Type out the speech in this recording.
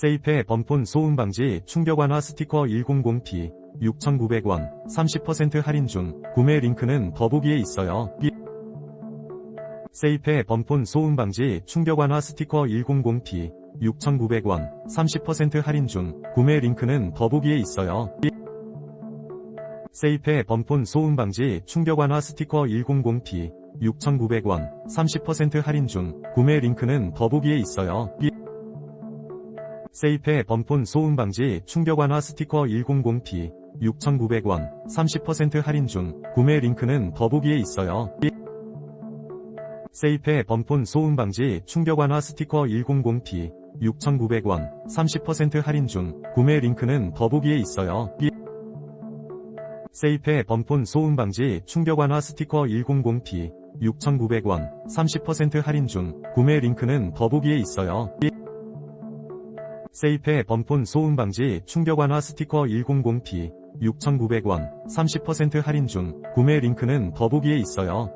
세이페 번폰 소음 방지 충격 완화 스티커 100P 6,900원 30% 할인 중 구매 링크는 더보기에 있어요. 세이페 번폰 소음 방지 충격 완화 스티커 100P 6,900원 30% 할인 중 구매 링크는 더보기에 있어요. 세이페 번폰 소음 방지 충격 완화 스티커 100P 6,900원 30% 할인 중 구매 링크는 더보기에 있어요. 세이페 번폰 소음 방지 충격 완화 스티커 100P 6,900원 30% 할인 중 구매 링크는 더보기에 있어요. 세이페 번폰 소음 방지 충격 완화 스티커 100P 6,900원 30% 할인 중 구매 링크는 더보기에 있어요. 세이페 번폰 소음 방지 충격 완화 스티커 100P 6,900원 30% 할인 중 구매 링크는 더보기에 있어요. 세이페 번폰 소음 방지 충격 완화 스티커 100P 6,900원 30% 할인 중 구매 링크는 더보기에 있어요.